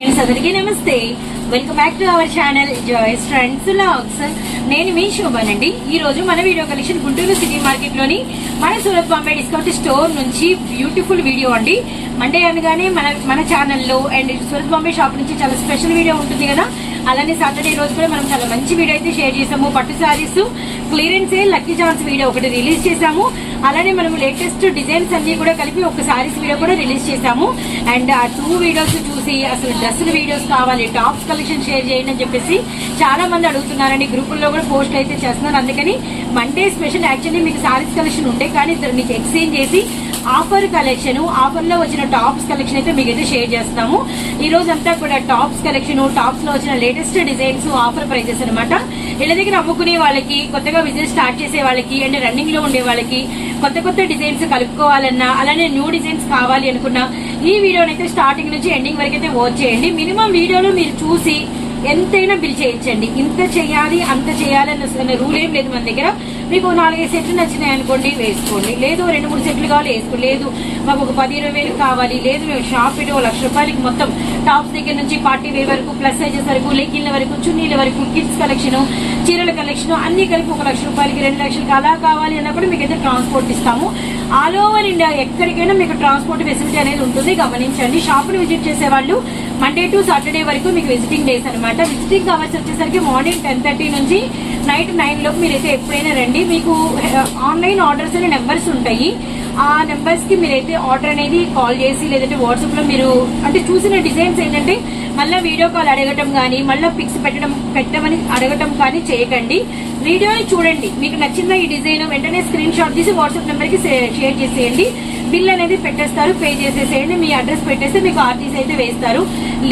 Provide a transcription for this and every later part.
Friends అందరికీ నమస్తే. Welcome back to our channel joys friends vlogs నేను మీ శోభానండి. ఈ రోజు మన వీడియో కలెక్షన్ గుంటూరు సిటీ మార్కెట్లోని మన సూరత్ బాంబే డిస్కౌంట్ స్టోర్ నుంచి బ్యూటిఫుల్ వీడియో అండి. మండే అనగానే మన మన ఛానల్లో అండ్ సూరత్ బాంబే షాప్ నుంచి చాలా స్పెషల్ వీడియో ఉంటుంది కదా. అలానే సాటర్డే రోజు కూడా మనం చాలా మంచి వీడియో అయితే షేర్ చేసాము పట్టు saris clearance lucky chance video ఒకటి రిలీజ్ చేసాము అలానే మనం లేటెస్ట్ డిజైన్స్ అన్ని కూడా కలిపి ఒక శారీస్ వీడియో కూడా రిలీజ్ చేసాము అండ్ ఆ టూ వీడియోస్ చూసి అసలు డ్రెస్సులు వీడియోస్ కావాలి టాప్స్ కలెక్షన్ షేర్ చేయండి అని చెప్పేసి చాలా మంది అడుగుతున్నారండి. గ్రూపుల్లో కూడా పోస్ట్ అయితే చేస్తున్నారు. అందుకని మండే స్పెషల్ యాక్చువల్లీ మీకు శారీస్ కలెక్షన్ ఉంటే కానీ ఇద్దరు మీకు ఎక్స్చేంజ్ చేసి ఆఫర్ కలెక్షన్ ఆఫర్లో వచ్చిన టాప్స్ కలెక్షన్ అయితే మీకు అయితే షేర్ చేస్తాము. ఈ రోజు అంతా కూడా టాప్స్ కలెక్షన్ టాప్స్లో వచ్చిన లేటెస్ట్ డిజైన్స్ ఆఫర్ ప్రైజెస్ అనమాట ఇళ్ళ దగ్గర అమ్ముకునే వాళ్ళకి కొత్తగా బిజినెస్ స్టార్ట్ చేసే వాళ్ళకి అండ్ రన్నింగ్లో ఉండే వాళ్ళకి కొత్త కొత్త డిజైన్స్ కలుపుకోవాలన్నా అలానే న్యూ డిజైన్స్ కావాలి అనుకున్నా ఈ వీడియోనైతే స్టార్టింగ్ నుంచి ఎండింగ్ వరకు అయితే వాచ్ చేయండి. మినిమం వీడియోలో మీరు చూసి ఎంతైనా బిల్ చేయించండి. ఇంత చేయాలి అంత చేయాలి అన్న రూల్ ఏం లేదు మన దగ్గర. మీకు నాలుగైదు సెట్లు నచ్చినాయి అనుకోండి వేసుకోండి. లేదు రెండు మూడు సెట్లు కావాలి వేసుకోండి. లేదు మాకు ఒక పది ఇరవై వేలు కావాలి. లేదు మేము షాప్ పెట్టి లక్ష రూపాయలకి మొత్తం టాప్స్ దగ్గర నుంచి పార్టీ వేర్ వరకు ప్లస్ సైజెస్ వరకు లెగ్గిన్ల వరకు చున్నీల వరకు కిడ్స్ కలెక్షన్ చీరల కలెక్షన్ అన్ని కలిపి ఒక లక్ష రూపాయలకి రెండు లక్షలకి అలా కావాలి అన్నా కూడా మీకు అయితే ట్రాన్స్పోర్ట్ ఇస్తాము. ఆల్ ఓవర్ ఇండియా ఎక్కడికైనా మీకు ట్రాన్స్పోర్ట్ ఫెసిలిటీ అనేది ఉంటుంది గమనించండి. షాప్ విజిట్ చేసే వాళ్ళు మండే టు సాటర్డే వరకు మీకు విజిటింగ్ డేస్ అనమాట విజిటింగ్ అవర్స్ వచ్చేసరికి మార్నింగ్ టెన్ థర్టీ నుంచి నైట్ నైన్ లోపు మీరైతే ఎప్పుడైనా రండి. మీకు ఆన్లైన్ ఆర్డర్స్ అనే నెంబర్స్ ఉంటాయి. ఆ నెంబర్స్కి మీరైతే ఆర్డర్ అనేది కాల్ చేసి లేదంటే వాట్సాప్లో మీరు అంటే చూసిన డిజైన్స్ ఏంటంటే మళ్ళీ వీడియో కాల్ అడగటం కానీ మళ్ళీ పిక్స్ పెట్టడం పెట్టమని అడగటం కానీ చేయకండి. వీడియోని చూడండి. మీకు నచ్చిన ఈ డిజైన్ వెంటనే స్క్రీన్ షాట్ తీసి వాట్సాప్ నెంబర్కి షేర్ చేసేయండి. బిల్ అనేది పెట్టేస్తారు పే చేసేసేయండి. మీ అడ్రస్ పెట్టేస్తే మీకు ఆర్టీసీ అయితే వేస్తారు.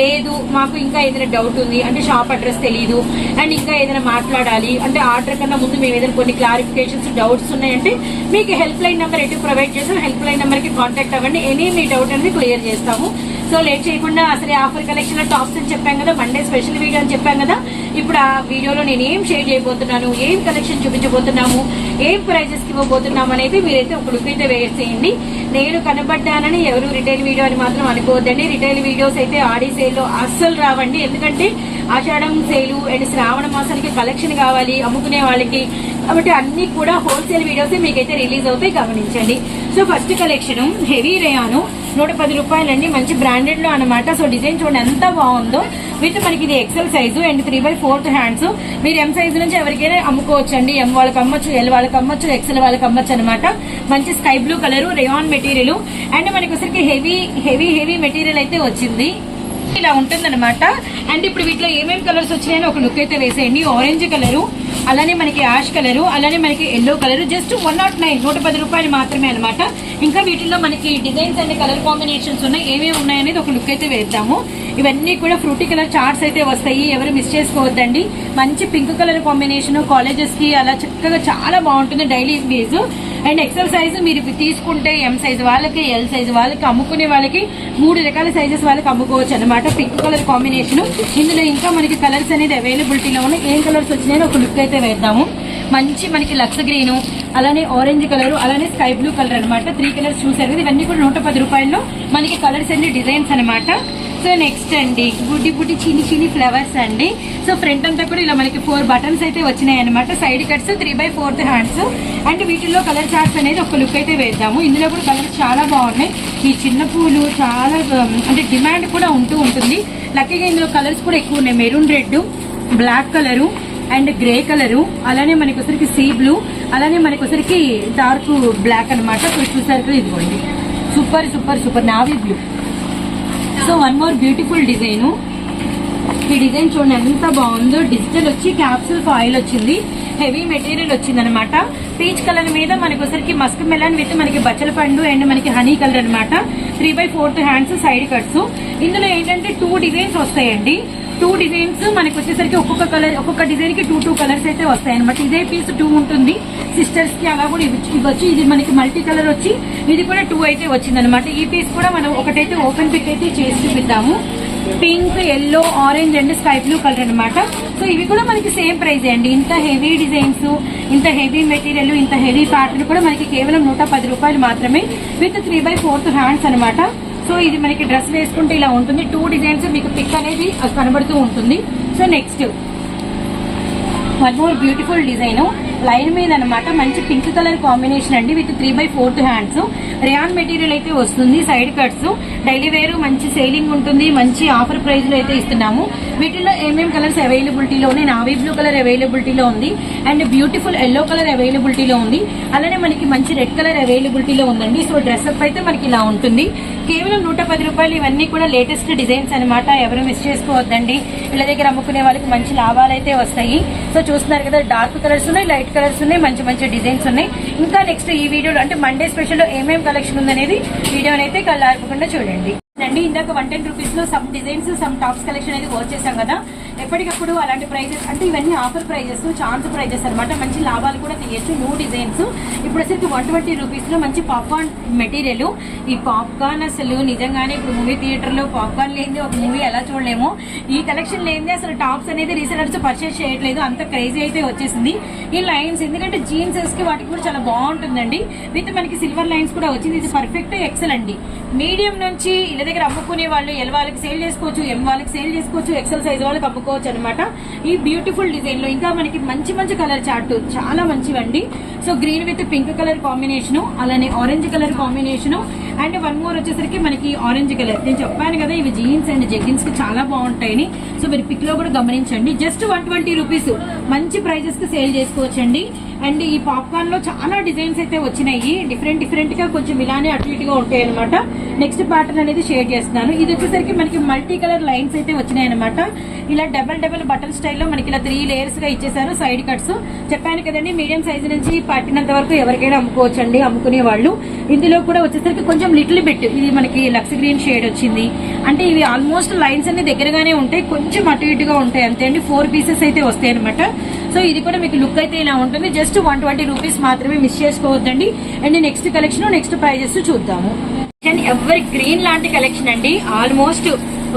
లేదు మాకు ఇంకా ఏదైనా డౌట్ ఉంది అంటే షాప్ అడ్రస్ తెలియదు అండ్ ఇంకా ఏదైనా మాట్లాడాలి అంటే ఆర్డర్ కన్నా ముందు మేము ఏదైనా కొన్ని క్లారిఫికేషన్స్ డౌట్స్ ఉన్నాయంటే మీకు హెల్ప్ లైన్ నెంబర్ ఎటు ప్రొవైడ్ చేసాం హెల్ప్ లైన్ నెంబర్కి కాంటాక్ట్ అవ్వండి. ఎనీ మీ డౌట్ అనేది క్లియర్ చేస్తాము. సో లేట్ చేయకుండా అసలు ఆఫర్ కలెక్షన్లో టాప్స్ అని చెప్పాం కదా మండే స్పెషల్ వీడియో అని చెప్పాం కదా. ఇప్పుడు ఆ వీడియోలో నేను ఏం షేర్ చేయబోతున్నాను ఏం కలెక్షన్ చూపించబోతున్నాము ఏం ప్రైజెస్ ఇవ్వబోతున్నాము అనేది మీరైతే ఒక లుక్ అయితే వేసేయండి నేను కనబడ్డానని ఎవరు రిటైల్ వీడియో అని మాత్రం అనుకోవద్దండి. రిటైల్ వీడియోస్ అయితే ఆడి సేల్లో అస్సలు రావండి. ఎందుకంటే ఆషాఢం సేలు అండ్ శ్రావణ మాసానికి కలెక్షన్ కావాలి అమ్ముకునే వాళ్ళకి. కాబట్టి అన్ని కూడా హోల్సేల్ వీడియోస్ మీకైతే రిలీజ్ అవుతాయి గమనించండి. So first collection heavy rayon నూట పది రూపాయలండి. మంచి బ్రాండెడ్లో అనమాట సో డిజైన్ చూడండి ఎంత బాగుందో. విత్ మనకి ఇది XL size and three by fourth hands మీరు ఎం సైజు నుంచి ఎవరికైనా అమ్ముకోవచ్చు అండి ఎం వాళ్ళకి అమ్మొచ్చు ఎల్ వాళ్ళకి అమ్మొచ్చు ఎక్సెల్ వాళ్ళకి అమ్మొచ్చు అనమాట మంచి sky blue colour rayon material and మనకి ఒకసారికి హెవీ హెవీ హెవీ మెటీరియల్ అయితే వచ్చింది. ఇలా ఉంటుందన్నమాట. అండ్ ఇప్పుడు వీటిలో ఏమేమి కలర్స్ వచ్చినాయని ఒక లుక్ అయితే వేసేయండి. ఆరెంజ్ కలరు అలానే మనకి యాష్ కలరు అలానే మనకి yellow colour just one nought nine నూట పది రూపాయలు మాత్రమే అనమాట ఇంకా వీటిలో మనకి డిజైన్స్ అండ్ కలర్ కాంబినేషన్స్ ఉన్నాయి ఏమేమి ఉన్నాయనేది ఒక లుక్ అయితే వేద్దాము. ఇవన్నీ కూడా ఫ్రూటీ కలర్ చార్ట్స్ అయితే వస్తాయి. ఎవరు మిస్ చేసుకోవద్దండి. మంచి పింక్ కలర్ కాంబినేషన్ కాలేజెస్కి అలా చక్కగా చాలా బాగుంటుంది daily wage and XL size మీరు తీసుకుంటే ఎం సైజ్ వాళ్ళకి ఎల్ సైజ్ వాళ్ళకి అమ్ముకునే వాళ్ళకి మూడు రకాల సైజెస్ వాళ్ళకి అమ్ముకోవచ్చు అనమాట పింక్ కలర్ కాంబినేషన్. ఇందులో ఇంకా మనకి కలర్స్ అనేది అవైలబిలిటీలో ఉన్నాయి. ఏం కలర్స్ వచ్చినాయో ఒక లుక్ అయితే వేద్దాము. మంచి మనకి లక్స్ గ్రీన్ అలానే ఆరెంజ్ కలర్ అలానే స్కై బ్లూ కలర్ అనమాట త్రీ కలర్స్ చూసారు కదా ఇవన్నీ కూడా నూట పది రూపాయల్లో మనకి కలర్స్ అన్ని డిజైన్స్ అనమాట సో నెక్స్ట్ అండి బుడ్డి బుడ్డి చిన్ని చిన్ని ఫ్లవర్స్ అండి. సో ఫ్రంట్ అంతా కూడా ఇలా మనకి ఫోర్ బటన్స్ అయితే వచ్చినాయి అనమాట side cuts three by fourth hands and వీటిల్లో కలర్ చార్ట్స్ అనేది ఒక లుక్ అయితే వేద్దాము. ఇందులో కూడా కలర్స్ చాలా బాగున్నాయి. ఈ చిన్న పూలు చాలా um, అంటే డిమాండ్ కూడా ఉంటూ ఉంటుంది. లక్కీగా ఇందులో కలర్స్ కూడా ఎక్కువ ఉన్నాయి. Maroon red black colour and grey colour అలానే మనకి ఒకసారికి సీ బ్లూ అలానే మనకి ఒకసారికి డార్క్ బ్లాక్ అనమాట చూసారు ఇదిగోండి. Super super super navy blue so one more beautiful design ఈ డిజైన్ చూడండి ఎంత బాగుందో. డిజిటల్ వచ్చి క్యాప్సూల్ ఫాయిల్ వచ్చింది. హెవీ మెటీరియల్ వచ్చింది అనమాట పీచ్ కలర్ మీద మనకి ఒకసారికి మస్క్ మెలన్ విత్ మనకి బచ్చల పండు అండ్ మనకి హనీ కలర్ అనమాట. Three by fourth hands side cuts ఇందులో ఏంటంటే టూ డిజైన్స్ వస్తాయండి. టూ డిజైన్స్ మనకి వచ్చేసరికి ఒక్కొక్క కలర్ ఒక్కొక్క డిజైన్కి టూ టూ కలర్స్ అయితే వస్తాయి అనమాట ఇదే పీస్ టూ ఉంటుంది. సిస్టర్స్కి అలా కూడా ఇవ్వచ్చు ఇవ్వచ్చు ఇది మనకి మల్టీ కలర్ వచ్చి ఇది కూడా టూ అయితే వచ్చింది అనమాట ఈ పీస్ కూడా మనం ఒకటైతే ఓపెన్ పిక్ అయితే చేసి చూపిద్దాము. Pink yellow orange and sky blue colour అనమాట సో ఇవి కూడా మనకి సేమ్ ప్రైస్ అండి. ఇంత హెవీ డిజైన్స్ ఇంత హెవీ మెటీరియల్ ఇంత హెవీ ప్యాటర్న్ కూడా మనకి కేవలం నూట పది రూపాయలు మాత్రమే with three by fourth hands అనమాట సో ఇది మనకి డ్రెస్ వేసుకుంటే ఇలా ఉంటుంది. టూ డిజైన్స్ మీకు పిక్ అనేది కనబడుతూ ఉంటుంది. So next one more beautiful design line మీద అన్నమాట మంచి పింక్ కలర్ కాంబినేషన్ అండి. With three by fourth hands rayon material అయితే వస్తుంది సైడ్ కట్స్ డైలీ వేర్ మంచి సేలింగ్ ఉంటుంది. మంచి ఆఫర్ ప్రైస్లో అయితే ఇస్తున్నాము. వీటిలో ఏమేం కలర్స్ అవైలబిలిటీలో ఉన్నాయి? నావీ బ్లూ కలర్ అవైలబిలిటీలో ఉంది. అండ్ బ్యూటిఫుల్ ఎల్లో కలర్ అవైలబిలిటీలో ఉంది. అలానే మనకి మంచి రెడ్ కలర్ అవైలబిలిటీలో ఉందండి. సో డ్రెస్అప్ అయితే మనకి ఇలా ఉంటుంది. కేవలం నూట పది రూపాయలు ఇవన్నీ కూడా లేటెస్ట్ డిజైన్స్ అన్నమాట. ఎవరు మిస్ చేసుకోవద్దండి. ఇళ్ళ దగ్గర అమ్ముకునే వాళ్ళకి మంచి లాభాలు అయితే వస్తాయి. సో చూస్తున్నారు కదా డార్క్ కలర్స్ ఉన్నాయి లైట్ కలర్స్ ఉన్నాయి మంచి మంచి డిజైన్స్ ఉన్నాయి. ఇంకా నెక్స్ట్ ఈ వీడియోలో అంటే మండే స్పెషల్ ఏమేమి ఏమేం కలెక్షన్ ఉందనేది వీడియోని అయితే కళ్ళార్పకుండా చూడండి. అండి ఇందాక వన్ టెన్ రూపీస్లో some designs some tops collection అనేది వర్క్ చేశాం కదా. ఎప్పటికప్పుడు అలాంటి ప్రైజెస్ అంటే ఇవన్నీ ఆఫర్ ప్రైజెస్ ఛాన్స్ ప్రైజెస్ అన్నమాట. మంచి లాభాలు కూడా తీయచ్చు న్యూ డిజైన్స్. ఇప్పుడు వచ్చేసి వన్ ట్వంటీ రూపీస్లో మంచి పాప్కార్న్ మెటీరియల్. ఈ పాప్కార్న్ అసలు నిజంగానే ఇప్పుడు మూవీ థియేటర్లో పాప్కార్న్ లేనిదే ఒక మూవీ ఎలా చూడలేము. ఈ కలెక్షన్ లేనిదే అసలు టాప్స్ అనేది రీసెలర్స్ పర్చేస్ చేయట్లేదు. అంత క్రేజీ అయితే వచ్చేసింది. ఈ లైన్స్ ఎందుకంటే జీన్సెస్కి వాటికి కూడా చాలా బాగుంటుందండి. విత్ మనకి సిల్వర్ లైన్స్ కూడా వచ్చింది. ఇది పర్ఫెక్ట్ ఎక్సెల్ అండి. మీడియం నుంచి ఇళ్ళ దగ్గర అమ్ముకునే వాళ్ళు ఎల్ వాళ్ళకి సేల్ చేసుకోవచ్చు ఎం వాళ్ళకి సేల్ చేసుకోవచ్చు ఎక్సెల్ సైజ్ వాళ్ళకి అమ్ముకోవచ్చు అనమాట ఈ బ్యూటిఫుల్ డిజైన్లో ఇంకా మనకి మంచి మంచి కలర్ చార్ట్ చాలా మంచివండి. So green with pink colour combination అలానే orange colour combination and one more వచ్చేసరికి మనకి ఆరెంజ్ కలర్ నేను చెప్పాను కదా ఇవి జీన్స్ అండ్ జెగిన్స్కి చాలా బాగుంటాయని. సో మీరు పిక్లో కూడా గమనించండి. జస్ట్ వన్ ట్వంటీ రూపీస్ మంచి ప్రైజెస్కి సేల్ చేసుకోవచ్చండి. అండ్ ఈ పాప్కార్న్లో చాలా డిజైన్స్ అయితే వచ్చినాయి. డిఫరెంట్ డిఫరెంట్గా కొంచెం ఇలానే అటు ఇటుగా ఉంటాయి అనమాట నెక్స్ట్ ప్యాటర్న్ అనేది షేర్ చేస్తున్నాను. ఇది వచ్చేసరికి మనకి మల్టీ కలర్ లైన్స్ అయితే వచ్చినాయి అనమాట ఇలా డబల్ డబల్ బటన్ స్టైల్లో మనకి ఇలా త్రీ లేయర్స్గా ఇచ్చేసారు సైడ్ కట్స్ చెప్పాను కదండి మీడియం సైజ్ నుంచి పట్టినంత వరకు ఎవరికైనా అమ్ముకోవచ్చు అండి అమ్ముకునే వాళ్ళు. ఇందులో కూడా వచ్చేసరికి కొంచెం లిటిల్ బిట్. ఇది మనకి లక్స్ గ్రీన్ షేడ్ వచ్చింది. అంటే ఇవి ఆల్మోస్ట్ లైన్స్ అన్ని దగ్గరగానే ఉంటాయి. కొంచెం అటు ఇటుగా ఉంటాయి. అంతే అండి. ఫోర్ పీసెస్ అయితే వస్తాయి అనమాట సో ఇది కూడా మీకు లుక్ అయితే ఇలా ఉంటుంది. జస్ట్ వన్ ట్వంటీ రూపీస్ మాత్రమే మిస్ చేసుకోవద్దండి. And next collection next prices చూద్దాము. ఎవరి గ్రీన్ లాంటి కలెక్షన్ అండి. ఆల్మోస్ట్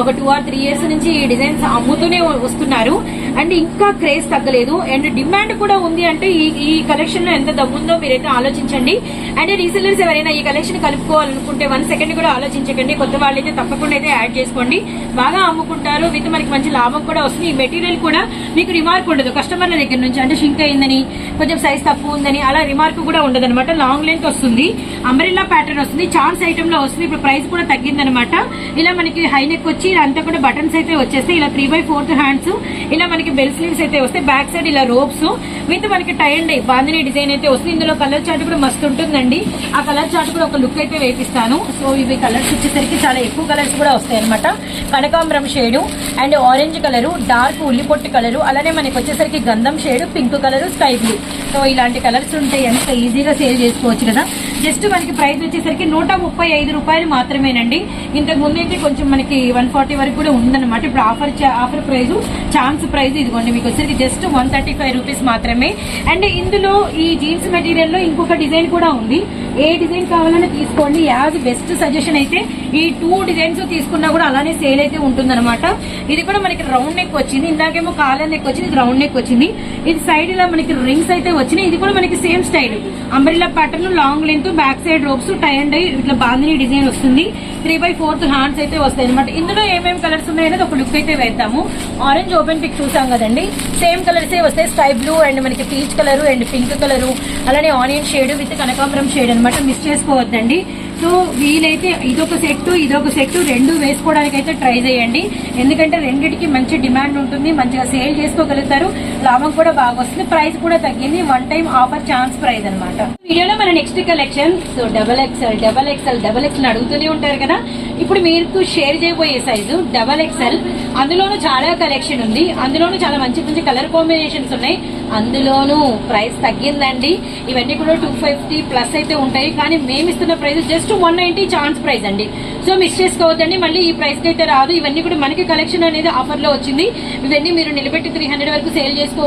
ఒక టూ ఆర్ త్రీ ఇయర్స్ నుంచి ఈ డిజైన్స్ అమ్ముతూనే వస్తున్నారు. అండ్ ఇంకా క్రేజ్ తగ్గలేదు. అండ్ డిమాండ్ కూడా ఉంది అంటే ఈ ఈ కలెక్షన్లో ఎంత దమ్ముందో మీరైతే ఆలోచించండి. అండ్ రీసెలర్స్ ఎవరైనా ఈ కలెక్షన్ కలుపుకోవాలనుకుంటే వన్ సెకండ్ కూడా ఆలోచించకండి. కొత్త వాళ్ళైతే తప్పకుండా అయితే యాడ్ చేసుకోండి. బాగా అమ్ముకుంటారు. విత్ మనకి మంచి లాభం కూడా వస్తుంది. ఈ మెటీరియల్ కూడా మీకు రిమార్క్ ఉండదు. కస్టమర్ల దగ్గర నుంచి అంటే షింక్ అయిందని కొంచెం సైజ్ తక్కువ ఉందని అలా రిమార్క్ కూడా ఉండదు అనమాట లాంగ్ లెంత్ వస్తుంది. అంబ్రెల్లా ప్యాటర్న్ వస్తుంది. చార్ట్స్ ఐటమ్లో వస్తుంది. ఇప్పుడు ప్రైస్ కూడా తగ్గిందనమాట ఇలా మనకి హై నెక్ వచ్చి అంతా కూడా బటన్స్ అయితే వచ్చేస్తాయి. ఇలా త్రీ బై ఫోర్త్ హ్యాండ్స్ ఇలా మనకి బెల్ స్లీవ్స్ అయితే వస్తాయి. బ్యాక్ సైడ్ ఇలా రోప్స్ విత్ మనకి టై అండ్ బాందిని డిజైన్ అయితే వస్తుంది. ఇందులో కలర్ చార్ట్ కూడా మస్తు ఉంటుందండి. ఆ కలర్ చార్ట్ కూడా ఒక లుక్ అయితే వేపిస్తాను. సో ఇవి కలర్స్ వచ్చేసరికి చాలా ఎక్కువ కలర్స్ కూడా వస్తాయి అనమాట కనకాంబరం shade and orange colour dark ఉల్లిపొట్టు colour అలానే మనకి వచ్చేసరికి గంధం shade pink colour sky blue so ఇలాంటి కలర్స్ ఉంటాయి ఎంత ఈజీగా సేల్ చేసుకోవచ్చు కదా. జస్ట్ మనకి ప్రైస్ వచ్చేసరికి నూట ముప్పై ఐదు రూపాయలు మాత్రమేనండి. ఇంతకు ముందు అయితే కొంచెం మనకి వన్ ఫార్టీ వరకు కూడా ఉందన్నమాట. ఇప్పుడు offer offer price chance price ఇదిగోండి మీకు వచ్చేసరికి just one thirty five rupees మాత్రమే. అండ్ ఇందులో ఈ జీన్స్ మెటీరియల్లో ఇంకొక డిజైన్ కూడా ఉంది. ఏ డిజైన్ కావాలన్నా తీసుకోండి. యాజ్ బెస్ట్ సజెషన్ అయితే ఈ టూ డిజైన్స్ తీసుకున్నా కూడా అలానే సేల్ అయితే ఉంటుందన్నమాట. ఇది కూడా మనకి రౌండ్ నెక్ వచ్చింది. ఇందాకేమో కాలర్ నెక్ వచ్చింది ఇది రౌండ్ నెక్ వచ్చింది. ఇది సైడ్ ఇలా మనకి రింగ్స్ అయితే వచ్చినాయి. ఇది కూడా మనకి same style umbrella pattern long length back side ropes tie and ఇట్లా బాందిని డిజైన్ వస్తుంది. త్రీ బై ఫోర్త్ హ్యాండ్స్ అయితే వస్తాయి అనమాట ఇందులో ఏమేమి కలర్స్ ఉన్నాయనేది ఒక లుక్ అయితే వేద్దాము. ఆరెంజ్ ఓపెన్ పిక్ చూసాం కదండి. సేమ్ కలర్స్ వస్తాయి. స్కై బ్లూ అండ్ మనకి peach colour and pink colour అలానే ఆనియన్ షేడ్ విత్ కనకాంబరం షేడ్ అనమాట మిస్ చేసుకోవద్దండి. సో వీలైతే ఇదొక సెట్ ఇదొక సెట్ రెండు వేసుకోవడానికి అయితే ట్రై చేయండి. ఎందుకంటే రెండిటికి మంచి డిమాండ్ ఉంటుంది మంచిగా సేల్ చేసుకోగలుగుతారు లాభం కూడా బాగా వస్తుంది ప్రైస్ కూడా తగ్గింది one time offer chance price అనమాట వీడియోలో మన next collection so double XL double XL double XL అడుగుతూనే ఉంటారు కదా. ఇప్పుడు మీకు షేర్ చేయబోయే సైజు డబల్ ఎక్స్ఎల్ అందులోనూ చాలా కలెక్షన్ ఉంది. అందులోనూ చాలా మంచి మంచి కలర్ కాంబినేషన్స్ ఉన్నాయి. అందులోనూ ప్రైస్ తగ్గిందండి. ఇవన్నీ కూడా టూ ఫిఫ్టీ ప్లస్ అయితే ఉంటాయి. కానీ మేము ఇస్తున్న price just one ninety chance price అండి. సో మిస్ చేసుకోవద్దండి. మళ్ళీ ఈ ప్రైస్కి అయితే రాదు. ఇవన్నీ కూడా మనకి కలెక్షన్ అనేది ఆఫర్లో వచ్చింది. ఇవన్నీ మీరు నిలబెట్టి త్రీ హండ్రెడ్ వరకు సేల్ చేసుకో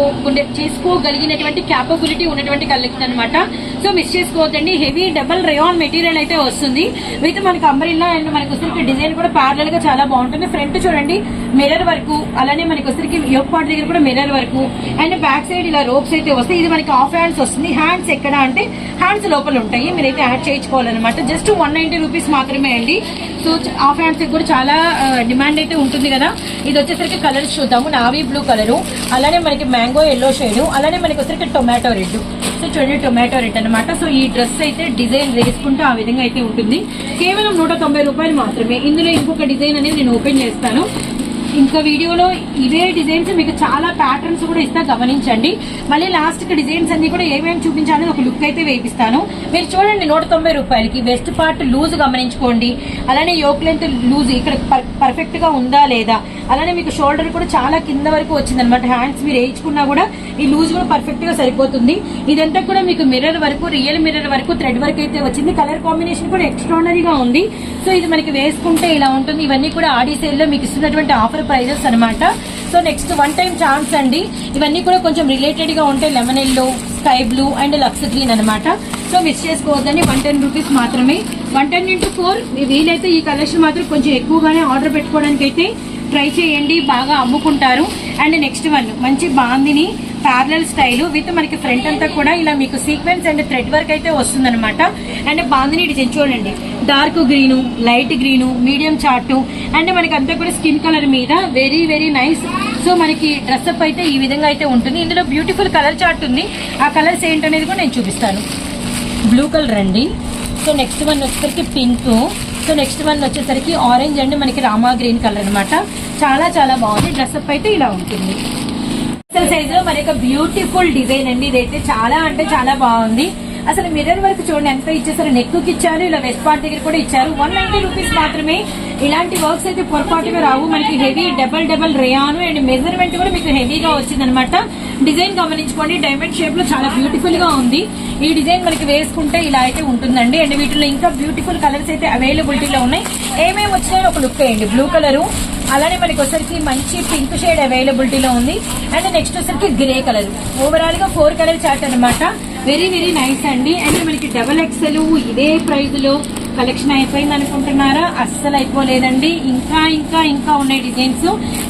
చేసుకోగలిగినటువంటి క్యాపబిలిటీ ఉన్నటువంటి కలెక్షన్ అనమాట సో మిస్ చేసుకోవద్దండి. హెవీ డబల్ రేయాన్ మెటీరియల్ అయితే వస్తుంది. విత్ మనకి అంబ్రిల్లా అండ్ మనకి వచ్చరికి డిజైన్ కూడా ప్యారల్గా చాలా బాగుంటుంది. ఫ్రంట్ చూడండి మిర్రర్ వరకు అలానే మనకి వచ్చరికి యోగ్ పార్ట్ దగ్గర కూడా మిర్రర్ వరకు అండ్ బ్యాక్ సైడ్ ఇలా రోప్స్ అయితే వస్తాయి. ఇది మనకి ఆఫ్ హ్యాండ్స్ వస్తుంది. హ్యాండ్స్ ఎక్కడ అంటే హ్యాండ్స్ లోపల ఉంటాయి. మీరైతే యాడ్ చేయించుకోవాలన్నమాట. జస్ట్ వన్ నైన్టీ రూపీస్ మాత్రమే అండి. సో ఆఫ్ హ్యాండ్స్ కూడా చాలా డిమాండ్ అయితే ఉంటుంది కదా. ఇది వచ్చేసరికి కలర్స్ చూద్దాము. నావీ బ్లూ కలరు అలానే మనకి మ్యాంగో ఎల్లో షేడు అలానే మనకి వచ్చేసరికి టొమాటో రెడ్ సో చూడండి టొమాటో రెడ్ అనమాట సో ఈ డ్రెస్ అయితే డిజైన్ వేసుకుంటూ ఆ విధంగా అయితే ఉంటుంది. కేవలం నూట తొంభై రూపాయలు మాత్రమే. ఇందులో ఇంకొక డిజైన్ అనేది నేను ఓపెన్ చేస్తాను. ఇంకా వీడియోలో ఇవే డిజైన్స్ మీకు చాలా ప్యాటర్న్స్ కూడా ఇస్తా గమనించండి. మళ్ళీ లాస్ట్కి డిజైన్స్ అన్ని కూడా ఏమేమి చూపించాలని ఒక లుక్ అయితే వేపిస్తాను మీరు చూడండి నూట తొంభై రూపాయలకి. వెస్ట్ పార్ట్ లూజ్ గమనించుకోండి. అలానే యోక్ లెంత్ లూజ్ ఇక్కడ పర్ఫెక్ట్గా ఉందా లేదా? అలానే మీకు షోల్డర్ కూడా చాలా కింద వరకు వచ్చింది అనమాట హ్యాండ్స్ మీరు వేయించుకున్నా కూడా ఈ లూజ్ కూడా పర్ఫెక్ట్గా సరిపోతుంది. ఇదంతా కూడా మీకు మిర్రర్ వరకు రియల్ మిర్రర్ వరకు థ్రెడ్ వర్క్ అయితే వచ్చింది. కలర్ కాంబినేషన్ కూడా ఎక్స్ట్రాడనరీగా ఉంది. సో ఇది మనకి వేసుకుంటే ఇలా ఉంటుంది. ఇవన్నీ కూడా ఆడి మీకు ఇస్తున్నటువంటి ఆఫర్ ప్రైజెస్ అనమాట so next one time chance అండి. ఇవన్నీ కూడా కొంచెం రిలేటెడ్గా ఉంటాయి lemon yellow sky blue and lux green అనమాట సో మిస్ చేసుకోవద్దని వన్ టెన్ రూపీస్ మాత్రమే. వన్ టెన్ ఇంటూ ఫోర్ వీలైతే ఈ కలెక్షన్ మాత్రం కొంచెం ఎక్కువగానే ఆర్డర్ పెట్టుకోవడానికి అయితే ట్రై చేయండి. బాగా అమ్ముకుంటారు. అండ్ నెక్స్ట్ వన్ మంచి బాందిని. ప్యారలల్ స్టైల్ విత్ మనకి ఫ్రంట్ అంతా కూడా ఇలా మీకు సీక్వెన్స్ అండ్ థ్రెడ్ వర్క్ అయితే వస్తుందన్నమాట. అండ్ బాందిని డిజైన్ చూడండి. Dark green light green medium chart and మనకి అంతా కూడా స్కిన్ కలర్ మీద వెరీ వెరీ నైస్ సో మనకి డ్రెస్అప్ అయితే ఈ విధంగా అయితే ఉంటుంది. ఇందులో బ్యూటిఫుల్ కలర్ చార్ట్ ఉంది. ఆ కలర్స్ ఏంటనేది కూడా నేను చూపిస్తాను. బ్లూ కలర్ అండి. సో నెక్స్ట్ వన్ వచ్చేసరికి పింక్ సో నెక్స్ట్ వన్ వచ్చేసరికి ఆరెంజ్ అండ్ మనకి రామా గ్రీన్ కలర్ అనమాట చాలా చాలా బాగుంది. డ్రెస్అప్ అయితే ఇలా ఉంటుంది. సైజ్లో మరి బ్యూటిఫుల్ డిజైన్ అండి. ఇదైతే చాలా అంటే చాలా బాగుంది. అసలు మిర్రర్ వర్క్ చూడండి ఎంత ఇచ్చేసారు నెక్కి ఇచ్చారు ఇలా వెస్ట్ పార్ట్ దగ్గర కూడా ఇచ్చారు. వన్ నైన్టీ రూపీస్ మాత్రమే. ఇలాంటి వర్క్స్ అయితే పొరపాటుగా రావు. మనకి heavy double double rayon and measurement కూడా మీకు హెవీగా వచ్చింది అనమాట డిజైన్ గమనించుకోండి. డైమండ్ షేప్లో చాలా బ్యూటిఫుల్గా ఉంది. ఈ డిజైన్ మనకి వేసుకుంటే ఇలా అయితే ఉంటుందండి. అండ్ వీటిలో ఇంకా బ్యూటిఫుల్ కలర్స్ అయితే అవైలబిలిటీలో ఉన్నాయి. ఏమేమి వచ్చినాయో ఒక లుక్ వేయండి. బ్లూ కలర్ అలానే మనకి వచ్చరికి మంచి పింక్ షేడ్ అవైలబిలిటీలో ఉంది. అండ్ నెక్స్ట్ వచ్చరికి గ్రే కలర్ ఓవరాల్గా ఫోర్ కలర్ చార్ట్ అనమాట వెరీ వెరీ నైస్ అండి. అండ్ మనకి డబల్ ఎక్సెల్ ఇదే ప్రైజ్లో కలెక్షన్ అయిపోయింది అనుకుంటున్నారా? అస్సలు అయిపోలేదండి. ఇంకా ఇంకా ఇంకా ఉన్నాయి డిజైన్స్.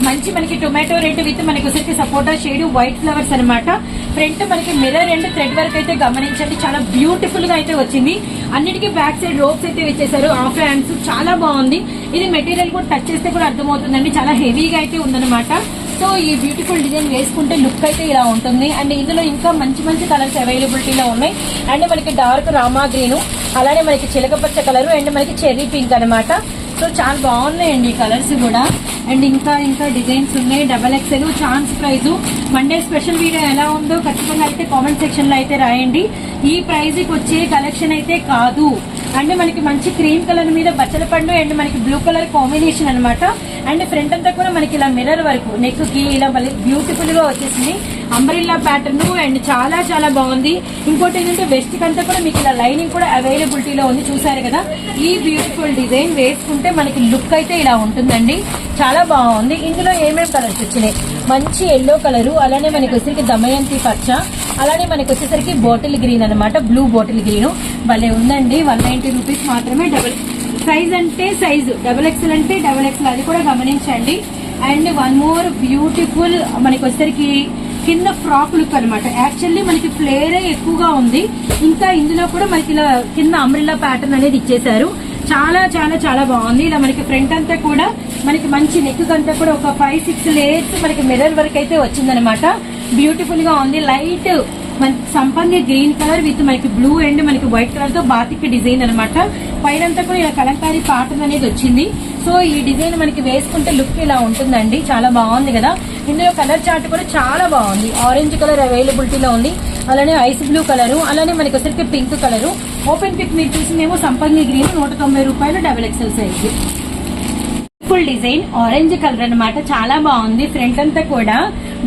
మంచి మనకి టొమాటో రెడ్ విత్ మనకి వచ్చేసి సపోటా షేడ్ వైట్ ఫ్లవర్స్ అనమాట ఫ్రంట్ మనకి మిర్రర్ అండ్ థ్రెడ్ వర్క్ అయితే గమనించండి. చాలా బ్యూటిఫుల్గా అయితే వచ్చింది. అన్నిటికీ బ్యాక్ సైడ్ రోప్స్ అయితే ఇచ్చేసారు ఆఫ్ హ్యాండ్స్ చాలా బాగుంది. ఇది మెటీరియల్ కూడా టచ్ చేస్తే కూడా అర్థమవుతుందండి. చాలా హెవీగా అయితే ఉందన్నమాట. సో ఈ బ్యూటిఫుల్ డిజైన్ వేసుకుంటే లుక్ అయితే ఇలా ఉంటుంది. అండ్ ఇందులో ఇంకా మంచి మంచి కలర్స్ అవైలబిలిటీలో ఉన్నాయి. అండ్ మనకి డార్క్ రామా గ్రీన్ అలానే మనకి చిలకపచ్చ కలర్ అండ్ మనకి చెర్రీ పింక్ అనమాట సో చాలా బాగున్నాయండి ఈ కలర్స్ కూడా. అండ్ ఇంకా ఇంకా డిజైన్స్ ఉన్నాయి. Double XL chance price Monday special video ఎలా ఉందో ఖచ్చితంగా అయితే కామెంట్ సెక్షన్లో అయితే రాయండి. ఈ ప్రైజ్కి వచ్చే కలెక్షన్ అయితే కాదు. అండ్ మనకి మంచి క్రీమ్ కలర్ మీద బచ్చల పండు అండ్ మనకి బ్లూ కలర్ కాంబినేషన్ అన్నమాట. అండ్ ఫ్రంట్ అంతా కూడా మనకి ఇలా మిర్రర్ వరకు నెక్కి ఇలా బ్యూటిఫుల్గా వచ్చేసింది. అంబ్రిల్లా ప్యాటర్న్ అండ్ చాలా చాలా బాగుంది. ఇంకోటి ఏంటంటే వెస్ట్ కంతా కూడా మీకు ఇలా లైనింగ్ కూడా అవైలబిలిటీలో ఉంది చూసారు కదా? ఈ బ్యూటిఫుల్ డిజైన్ వేసుకుంటే మనకి లుక్ అయితే ఇలా ఉంటుందండి. చాలా బాగుంది. ఇందులో ఏమేమి కలర్స్ వచ్చినాయి? మంచి ఎల్లో కలరు అలానే మనకి వచ్చేసరికి దమయంతి పచ్చ అలానే మనకి వచ్చేసరికి బాటిల్ గ్రీన్ అన్నమాట బ్లూ బాటిల్ గ్రీన్ భలే ఉందండి. వన్ నైన్టీ రూపీస్ మాత్రమే డబుల్ సైజ్ అంటే సైజు. డబుల్ ఎక్స్ఎల్ అంటే డబుల్ ఎక్స్ఎల్ అది కూడా గమనించండి. అండ్ వన్ మోర్ బ్యూటిఫుల్ మనకి వచ్చేసరికి కింద ఫ్రాక్ లుక్ అనమాట యాక్చువల్లీ మనకి ఫ్లేరే ఎక్కువగా ఉంది. ఇంకా ఇందులో కూడా మనకి ఇలా కింద అమ్రిల్లా ప్యాటర్న్ అనేది ఇచ్చేసారు చాలా చాలా చాలా బాగుంది. ఇలా మనకి ఫ్రంట్ అంతా కూడా మనకి మంచి నెక్ అంతా కూడా ఒక ఫైవ్ సిక్స్ లేయర్స్ మనకి మిర్రర్ వరకు అయితే వచ్చిందనమాట బ్యూటిఫుల్గా ఉంది. లైట్ మనకి సంపంగి గ్రీన్ కలర్ విత్ మనకి బ్లూ అండ్ మనకి వైట్ కలర్తో బాతిక్ డిజైన్ అనమాట పైనంతా కూడా ఇలా కలంకారీ పాటన్ అనేది వచ్చింది. సో ఈ డిజైన్ మనకి వేసుకుంటే లుక్ ఇలా ఉంటుందండి. చాలా బాగుంది కదా. ఇందులో కలర్ చార్ట్ కూడా చాలా బాగుంది. ఆరెంజ్ కలర్ అవైలబిలిటీలో ఉంది. అలానే ఐస్ బ్లూ కలర్. అలానే మనకి వచ్చరికి పింక్ కలర్. ఓపెన్ పిక్ మీరు చూసిందేమో సంపంగి గ్రీన్ నూట తొంభై రూపాయలు double XL size full design orange colour అన్నమాట. చాలా బాగుంది. ఫ్రంట్ అంతా కూడా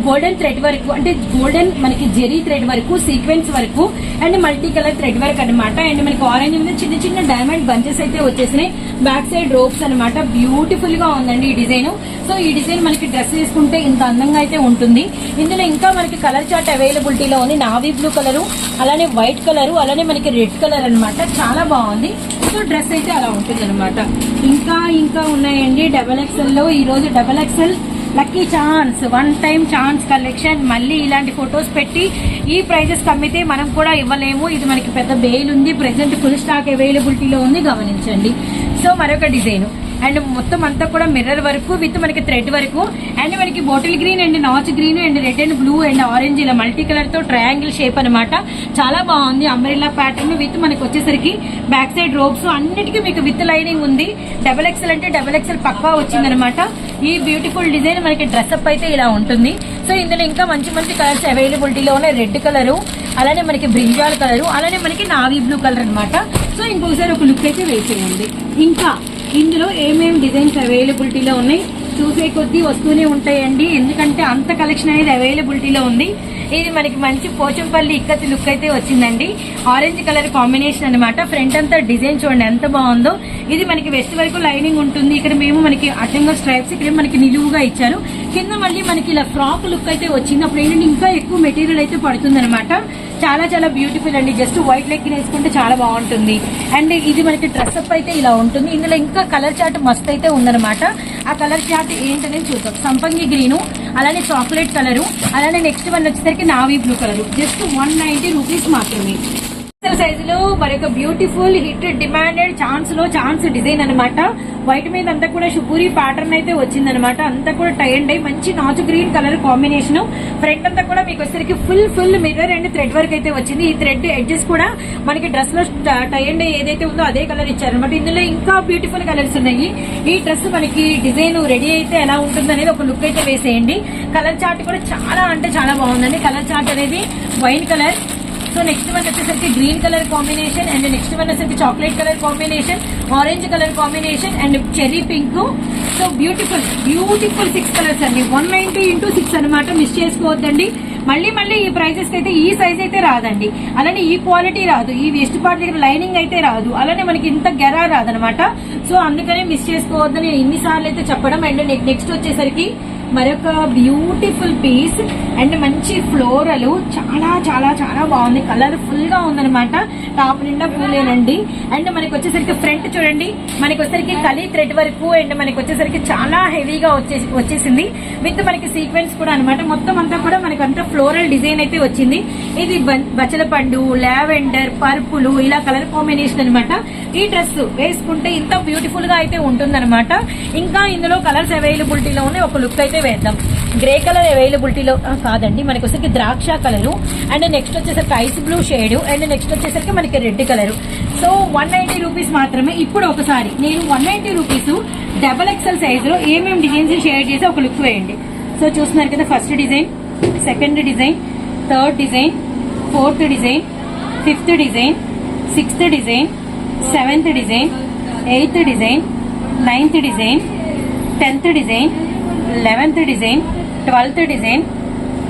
గోల్డెన్ థ్రెడ్ వరకు అంటే గోల్డెన్ మనకి జెరీ థ్రెడ్ వరకు సీక్వెన్స్ వరకు and multi colour thread work అనమాట అండ్ మనకి ఆరెంజ్ మీద చిన్న చిన్న డైమండ్ బంచెస్ అయితే వచ్చేసినాయి. బ్యాక్ సైడ్ రోప్స్ అనమాట బ్యూటిఫుల్గా ఉందండి ఈ డిజైన్. సో ఈ డిజైన్ మనకి డ్రెస్ వేసుకుంటే ఇంత అందంగా అయితే ఉంటుంది. ఇందులో ఇంకా మనకి కలర్ చార్ట్ అవైలబిలిటీలో ఉంది. నావీ బ్లూ కలర్ అలానే వైట్ కలర్ అలానే మనకి రెడ్ కలర్ అన్నమాట. చాలా బాగుంది. సో డ్రెస్ అయితే అలా ఉంటుంది ఇంకా ఇంకా ఉన్నాయండి. డబల్ ఎక్సెల్లో ఈ రోజు double XL lucky chance one time chance collection మళ్ళీ ఇలాంటి ఫొటోస్ పెట్టి ఈ ప్రైజెస్ కమ్మితే మనం కూడా ఇవ్వలేము. ఇది మనకి పెద్ద బెయిల్ ఉంది. ప్రెసెంట్ ఫుల్ స్టాక్ అవైలబిలిటీలో ఉంది. గమనించండి. సో మరొక డిజైన్ అండ్ మొత్తం అంతా కూడా మిర్రర్ వరకు విత్ మనకి థ్రెడ్ వరకు. అండ్ మనకి bottle green and notch green and red and blue and orange ఇలా మల్టీ కలర్తో ట్రయాంగిల్ షేప్ అన్నమాట. చాలా బాగుంది అంబ్రెల్లా ప్యాటర్న్ విత్ మనకి వచ్చేసరికి బ్యాక్ సైడ్ రోప్స్ అన్నిటికీ మీకు విత్ లైనింగ్ ఉంది. డబల్ ఎక్సెల్ అంటే డబల్ ఎక్సెల్ పక్కా వచ్చిందనమాట ఈ బ్యూటిఫుల్ డిజైన్ మనకి డ్రెస్అప్ అయితే ఇలా ఉంటుంది. సో ఇందులో ఇంకా మంచి మంచి కలర్స్ అవైలబిలిటీలో ఉన్నాయి. రెడ్ కలరు అలానే మనకి బ్రింజాల్ కలరు అలానే మనకి నావీ బ్లూ కలర్ అనమాట సో ఇంకొకసారి ఒక లుక్ అయితే వేసేయండి. ఇంకా ఇందులో ఏమేమి డిజైన్స్ అవైలబిలిటీలో ఉన్నాయి? చూసే కొద్దీ వస్తూనే ఉంటాయండి. ఎందుకంటే అంత కలెక్షన్ అనేది అవైలబిలిటీలో ఉంది. ఇది మనకి మంచి పోచంపల్లి ఇక్కతి లుక్ అయితే వచ్చిందండి. ఆరెంజ్ కలర్ కాంబినేషన్ అన్నమాట. ఫ్రంట్ అంతా డిజైన్ చూడండి ఎంత బాగుందో. ఇది మనకి వెస్ట్ వరకు లైనింగ్ ఉంటుంది. ఇక్కడ మేము మనకి అడ్డంగా స్ట్రైప్స్ ఇక్కడ మనకి నిలువుగా ఇచ్చారు. కింద మళ్ళీ మనకి ఇలా ఫ్రాక్ లుక్ అయితే వచ్చింది అప్పుడు ఏంటంటే ఇంకా ఎక్కువ మెటీరియల్ అయితే పడుతుంది చాలా చాలా బ్యూటిఫుల్ అండి. జస్ట్ వైట్ లెగ్ వేసుకుంటే చాలా బాగుంటుంది. అండ్ ఇది మనకి డ్రెస్ అప్ అయితే ఇలా ఉంటుంది. ఇందులో ఇంకా కలర్ చార్ట్ మస్త్ అయితే ఉందన్నమాట. ఆ కలర్ చార్ట్ ఏంటనేది చూద్దాం. సంపంగి గ్రీను అలానే చాక్లెట్ కలరు అలానే నెక్స్ట్ వన్ వచ్చేసరికి navy blue colour. Just one ninety rupees మాత్రమే. సైజులో మరొక బ్యూటిఫుల్ హిట్ డిమాండెడ్ ఛాన్స్లో ఛాన్స్ డిజైన్ అనమాట వైట్ మీద అంతా కూడా షుపూరి ప్యాటర్న్ అయితే వచ్చిందనమాట అంతా కూడా టైండ్ అయి మంచి నాచు గ్రీన్ కలర్ కాంబినేషన్ ఫ్రంట్ అంతా కూడా మీకు వచ్చేసరికి full full mirror and thread work అయితే వచ్చింది. ఈ థ్రెడ్ ఎడ్జెస్ కూడా మనకి డ్రెస్లో టై అండ్ ఏదైతే ఉందో అదే కలర్ ఇచ్చారనమాట ఇందులో ఇంకా బ్యూటిఫుల్ కలర్స్ ఉన్నాయి. ఈ డ్రెస్ మనకి డిజైన్ రెడీ అయితే ఎలా ఉంటుంది అనేది ఒక లుక్ అయితే వేసేయండి. కలర్ చార్ట్ కూడా చాలా అంటే చాలా బాగుందండి. కలర్ చార్ట్ అనేది wine colour so next one వచ్చేసరికి green colour combination and next one వచ్చేసరికి chocolate colour combination orange colour combination and cherry pink so beautiful beautiful six colours అండి. వన్ నైన్టీ ఇంటూ సిక్స్ అనమాట miss చేసుకోవద్దండి. మళ్ళీ మళ్ళీ ఈ prices అయితే ఈ సైజ్ అయితే రాదండి. అలానే ఈ క్వాలిటీ రాదు. ఈ వెస్ట్ పార్ట్ దగ్గర లైనింగ్ అయితే రాదు. అలానే మనకి ఇంత గెరా రాదనమాట సో అందుకనే మిస్ చేసుకోవద్దని ఎన్నిసార్లు అయితే చెప్పడం. అండ్ నెక్స్ట్ వచ్చేసరికి మరొక బ్యూటిఫుల్ పీస్ అండ్ మంచి ఫ్లోరల్ చాలా చాలా చాలా బాగుంది. కలర్ ఫుల్గా ఉందనమాట టాప్ నిండా పూలేనండి. అండ్ మనకి వచ్చేసరికి ఫ్రంట్ చూడండి. మనకి వచ్చేసరికి కలీ థ్రెడ్ వరకు అండ్ మనకి వచ్చేసరికి చాలా హెవీగా వచ్చేసి వచ్చేసింది. విత్ మనకి సీక్వెన్స్ కూడా అనమాట మొత్తం అంతా కూడా మనకి అంతా ఫ్లోరల్ డిజైన్ అయితే వచ్చింది. ఇది బ- బచ్చల పండు లావెండర్ పర్పులు ఇలా కలర్ కాంబినేషన్ అన్నమాట. ఈ డ్రెస్ వేసుకుంటే ఇంత బ్యూటిఫుల్గా అయితే ఉంటుందన్నమాట. ఇంకా ఇందులో కలర్స్ అవైలబిలిటీలోనే ఉన్నాయి. ఒక లుక్ అయితే వేద్దాం. గ్రే కలర్ అవైలబిలిటీలో కాదండి మనకి వచ్చేసరికి ద్రాక్ష కలరు అండ్ నెక్స్ట్ వచ్చేసరికి ice blue shade and next వచ్చేసరికి మనకి red colour so one ninety rupees మాత్రమే ఇప్పుడు ఒకసారి. నేను one ninety rupees double XL సైజులో ఏమేమి డిజైన్స్ షేర్ చేసి ఒక లుక్ వేయండి. సో చూస్తున్నారు కదా first design second design third design fourth design fifth design sixth design seventh design eighth design ninth design tenth design eleventh design twelfth design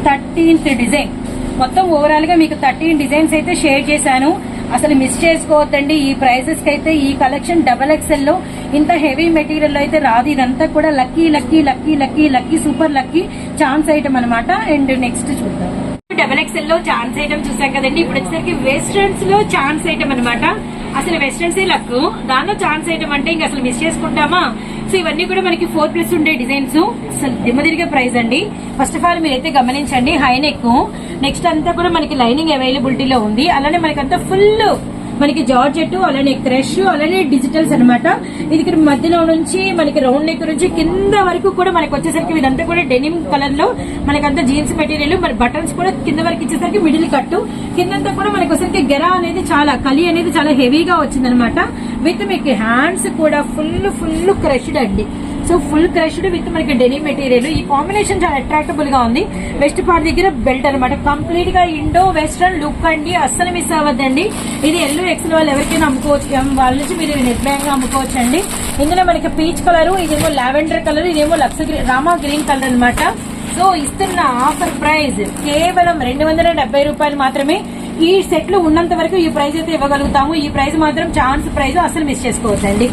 thirteenth design. మొత్తం ఓవరాల్గా మీకు థర్టీన్ డిజైన్స్ అయితే share చేశాను. అసలు miss చేసుకోవద్దండి. ఈ ప్రైజెస్కి అయితే ఈ కలెక్షన్ డబల్ ఎక్స్ఎల్లో ఇంత హెవీ మెటీరియల్ అయితే రాదు. ఇదంతా కూడా lucky lucky lucky lucky lucky super lucky chance item అనమాట అండ్ నెక్స్ట్ చూద్దాం. డబల్ ఎక్స్ఎల్లో ఛాన్స్ ఐటమ్ చూసాం కదండి. ఇప్పుడు వచ్చేసరికి వెస్టర్న్స్లో ఛాన్స్ ఐటమ్ అనమాట అసలు వెస్టర్న్స్ ఏ లక్ దానిలో ఛాన్స్ ఐటమ్ అంటే ఇంకా అసలు మిస్ చేసుకుంటామా? సో ఇవన్నీ కూడా మనకి ఫోర్ ప్లస్ ఉండే డిజైన్స్ అసలు దిమ్మదిరిగే ప్రైస్ అండి. ఫస్ట్ ఆఫ్ ఆల్ మీరైతే గమనించండి హై నెక్ నెక్స్ట్ అంతా కూడా మనకి లైనింగ్ అవైలబిలిటీలో ఉంది. అలానే మనకంతా ఫుల్ మనకి జార్జెట్ అలానే క్రష్ అలానే డిజిటల్స్ అన్నమాట. ఇది ఇక్కడ మధ్యలో నుంచి మనకి రౌండ్ నెక్ నుంచి కింద వరకు కూడా మనకి వచ్చేసరికి ఇదంతా కూడా డెనిమ్ కలర్లో మనకంతా జీన్స్ మెటీరియల్ మరి బటన్స్ కూడా కింద వరకు ఇచ్చేసరికి మిడిల్ కట్టు కిందంతా కూడా మనకి వచ్చేసరికి గెరా అనేది చాలా కలి అనేది చాలా హెవీగా వచ్చిందనమాట విత్ మీకు హ్యాండ్స్ కూడా ఫుల్ ఫుల్ క్రష్డ్ అండి. సో ఫుల్ క్రష్డ్ విత్ మనకి డెనీ మెటీరియల్ ఈ కాంబినేషన్ చాలా అట్రాక్టబుల్గా ఉంది. వెస్ట్ పార్ట్ దగ్గర బెల్ట్ అనమాట కంప్లీట్గా ఇండో వెస్ట్రన్ లుక్ అండి. అస్సలు మిస్ అవ్వద్దండి. ఇది ఎల్లో ఎక్సెల్ వాళ్ళు ఎవరికైనా అమ్ముకోవచ్చు. వాళ్ళ నుంచి మీరు నెట్ బ్యాంక్ అమ్ముకోవచ్చు అండి ఇందులో మనకి పీచ్ కలర్ ఇదేమో లావెండర్ కలర్ ఇదేమో లక్స్ రామా గ్రీన్ కలర్ అనమాట సో ఇస్తున్న ఆఫర్ ప్రైస్ కేవలం రెండు వందల డెబ్బై రూపాయలు మాత్రమే. ఈ సెట్లు ఉన్నంత వరకు ఈ ప్రైస్ అయితే ఇవ్వగలుగుతాము. ఈ ప్రైస్ మాత్రం ఛాన్స్ ప్రైస్ అసలు మిస్ చేసుకోవద్దండి.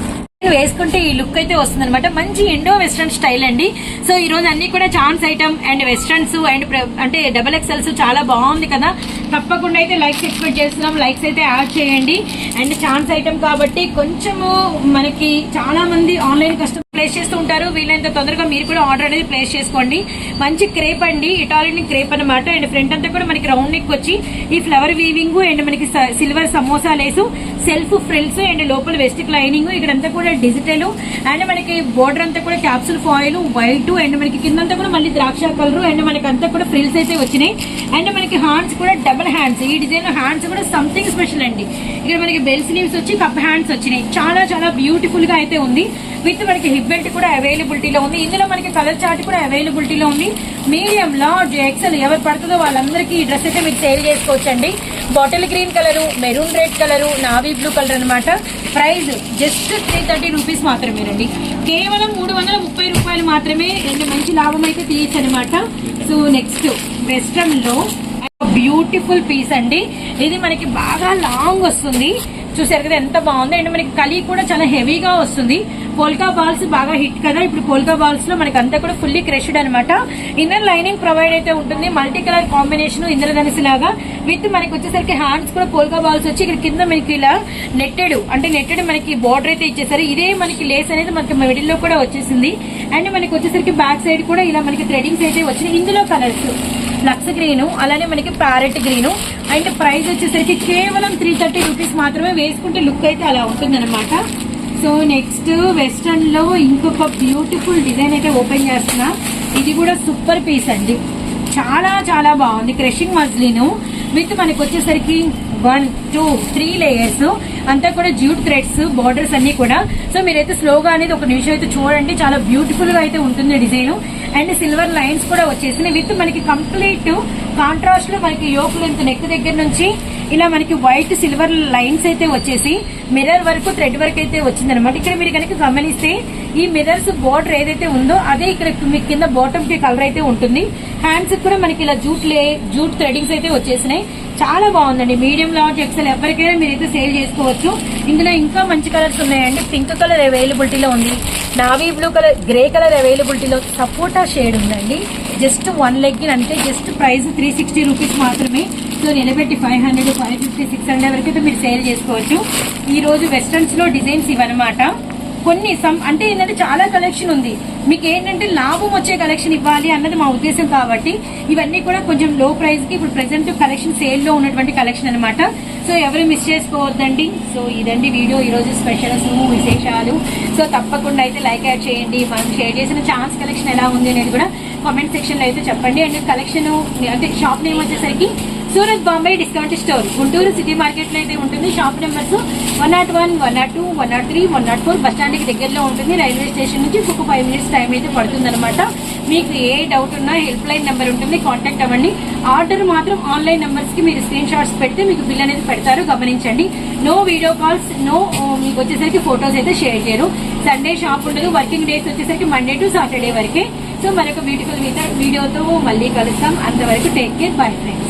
వేసుకుంటే ఈ లుక్ అయితే వస్తుంది అనమాట మంచి ఇండో వెస్ట్రన్ స్టైల్ అండి. సో ఈ రోజు అన్ని కూడా chance item and westerns and అంటే డబల్ ఎక్సెల్స్ చాలా బాగుంది కదా. తప్పకుండా అయితే లైక్స్ ఎక్స్పెక్ట్ చేస్తున్నాం. లైక్స్ అయితే యాడ్ చేయండి. అండ్ ఛాన్స్ ఐటమ్ కాబట్టి కొంచెము మనకి చాలా మంది ఆన్లైన్ కస్టమర్ ప్లేస్ చేస్తూ ఉంటారు వీలైనంత తొందరగా మీరు కూడా ఆర్డర్ అనేది ప్లేస్ చేసుకోండి. మంచి క్రేప్ అండి. ఇటాలియన్ క్రేప్ అన్నమాట. అండ్ ఫ్రంట్ అంతా కూడా మనకి రౌండ్ నెక్ వచ్చి ఈ ఫ్లవర్ వీవింగ్ అండ్ మనకి silver samosa lace self frills and లోపల వెస్టిక్ లైనింగ్ ఇక్కడంతా కూడా డిజిటల్ అండ్ మనకి బోర్డర్ అంతా కూడా క్యాప్సుల్ ఫాయిల్ వైట్ అండ్ మనకి కిందంతా కూడా మళ్ళీ ద్రాక్ష కలర్ అండ్ మనకి అంతా కూడా ఫ్రిల్స్ అయితే వచ్చినాయి. అండ్ మనకి హ్యాండ్స్ కూడా డబుల్ హ్యాండ్స్ ఈ డిజైన్ హ్యాండ్స్ కూడా సంథింగ్ స్పెషల్ అండి. ఇక్కడ మనకి బెల్ స్లీవ్స్ వచ్చి కప్ హ్యాండ్స్ వచ్చినాయి. చాలా చాలా బ్యూటిఫుల్గా అయితే ఉంది. విత్ మనకి హిప్ బెల్ట్ కూడా అవైలబిలిటీలో ఉంది. ఇందులో మనకి కలర్ చార్ట్ కూడా అవైలబిలిటీలో ఉంది. మీడియం లార్జ్ ఎక్సెల్ ఎవరు పడుతుందో వాళ్ళందరికీ ఈ డ్రెస్ అయితే మీరు సేల్ చేసుకోవచ్చండి. Bottle green colour maroon red colour navy blue colour అనమాట price just three thirty rupees మాత్రమేనండి. కేవలం మూడు వందల ముప్పై రూపాయలు మాత్రమే రెండు మంచి లాభం అయితే తీయచ్చు అనమాట సో నెక్స్ట్ వెస్ట్రన్లో బ్యూటిఫుల్ పీస్ అండి. ఇది మనకి బాగా లాంగ్ వస్తుంది. చూసారు కదా ఎంత బాగుందో. అండ్ మనకి కలి కూడా చాలా హెవీగా వస్తుంది. పోల్కా బాల్స్ బాగా హిట్ కదా. ఇప్పుడు పోల్కా బాల్స్లో మనకి అంతా కూడా ఫుల్లీ క్రష్డ్ అనమాట ఇన్నర్ లైనింగ్ ప్రొవైడ్ అయితే ఉంటుంది. మల్టీ కలర్ కాంబినేషన్ ఇంద్రధనుసు లాగా. విత్ మనకి వచ్చేసరికి హ్యాండ్స్ కూడా పోల్కా బాల్స్ వచ్చి ఇక్కడ కింద మనకి ఇలా నెట్టెడ్ అంటే నెట్టెడ్ మనకి బార్డర్ అయితే ఇచ్చేసారు. ఇదే మనకి లేస్ అనేది మనకి మిడిల్లో కూడా వచ్చేసింది. అండ్ మనకి వచ్చేసరికి బ్యాక్ సైడ్ కూడా ఇలా మనకి థ్రెడింగ్స్ అయితే వచ్చినాయి. ఇందులో కలర్స్ ఫ్లక్స్ గ్రీను అలానే మనకి ప్యారెట్ గ్రీను అండ్ ప్రైస్ వచ్చేసరికి కేవలం త్రీ థర్టీ రూపీస్ మాత్రమే వేసుకుంటే లుక్ అయితే అలా ఉంటుందన్నమాట. సో నెక్స్ట్ వెస్టర్న్లో ఇంకొక బ్యూటిఫుల్ డిజైన్ అయితే ఓపెన్ చేస్తున్నా. ఇది కూడా సూపర్ పీస్ అండి. చాలా చాలా బాగుంది. క్రషింగ్ మజ్లీను విత్ మనకు వచ్చేసరికి వన్ టూ త్రీ లేయర్స్ అంతా కూడా జ్యూట్ థ్రెడ్స్ బార్డర్స్ అన్ని కూడా. సో మీరైతే స్లోగా అనేది ఒక నిమిషం అయితే చూడండి. చాలా బ్యూటిఫుల్గా అయితే ఉంటుంది డిజైన్. అండ్ సిల్వర్ లైన్స్ కూడా వచ్చేసినాయి. విత్ మనకి కంప్లీట్ కాంట్రాస్ట్లో మనకి యోక్ లెంత్ నెక్ దగ్గర నుంచి ఇలా మనకి వైట్ సిల్వర్ లైన్స్ అయితే వచ్చేసి మిర్రర్ వరకు థ్రెడ్ వరకు అయితే వచ్చింది అనమాట ఇక్కడ మీరు కనుక గమనిస్తే ఈ మిర్రర్స్ బోర్డర్ ఏదైతే ఉందో అదే ఇక్కడ మీకు కింద బాటమ్కి కలర్ అయితే ఉంటుంది. హ్యాండ్స్ కూడా మనకి ఇలా జూట్ లే జూట్ థ్రెడింగ్స్ అయితే వచ్చేసినాయి. చాలా బాగుందండి. మీడియం లార్జ్ ఎక్సెల్ ఎవరికైనా మీరైతే సేల్ చేసుకోవచ్చు. ఇందులో ఇంకా మంచి కలర్స్ ఉన్నాయండి. పింక్ కలర్ అవైలబిలిటీలో ఉంది. Navy blue colour grey colour అవైలబిలిటీలో సపోటా షేడ్ ఉందండి. జస్ట్ వన్ లెగ్ అంటే just price three sixty rupees మాత్రమే. సో నిలబెట్టి five hundred five fifty six hundred వరకు అయితే మీరు సేల్ చేసుకోవచ్చు. ఈరోజు వెస్ట్రన్స్లో డిజైన్స్ ఇవన్నమాట. కొన్ని సమ్ అంటే ఏంటంటే చాలా కలెక్షన్ ఉంది. మీకు ఏంటంటే లాభం వచ్చే కలెక్షన్ ఇవ్వాలి అన్నది మా ఉద్దేశం కాబట్టి ఇవన్నీ కూడా కొంచెం లో ప్రైస్కి ఇప్పుడు ప్రెసెంట్ కలెక్షన్ సేల్లో ఉన్నటువంటి కలెక్షన్ అనమాట సో ఎవరు మిస్ చేసుకోవద్దండి. సో ఇదండి వీడియో. ఈ రోజు స్పెషల్స్ విశేషాలు. సో తప్పకుండా అయితే లైక్ యాడ్ చేయండి. మనం షేర్ చేసిన ఛాన్స్ కలెక్షన్ ఎలా ఉంది అనేది కూడా కామెంట్ సెక్షన్లో అయితే చెప్పండి. అండ్ కలెక్షన్ అంటే షాప్ నేమ్ వచ్చేసరికి Surat Bombay discount store. Guntur city మార్కెట్లో అయితే ఉంటుంది. Shop numbers one nought one one nought two one nought three one nought four bus స్టాండ్కి దగ్గరలో ఉంటుంది. రైల్వే స్టేషన్ నుంచి ఒక ఫైవ్ మినిట్స్ టైం అయితే పడుతుంది అనమాట మీకు ఏ డౌట్ ఉన్నా హెల్ప్ లైన్ నెంబర్ ఉంటుంది. కాంటాక్ట్ అవ్వండి. ఆర్డర్ మాత్రం ఆన్లైన్ నెంబర్స్కి మీరు స్క్రీన్ షాట్స్ పెడితే మీకు బిల్ అనేది పెడతారు. గమనించండి. నో వీడియో కాల్స్ నో మీకు వచ్చేసరికి ఫొటోస్ అయితే షేర్ చేయరు. సండే షాప్ ఉండదు. వర్కింగ్ డేస్ వచ్చేసరికి మండే టు సాటర్డే వరకే. సో మరొక బ్యూటిఫుల్ వీడియోతో మళ్ళీ కలుస్తాం. అంతవరకు టేక్ కేర్. Bye friends.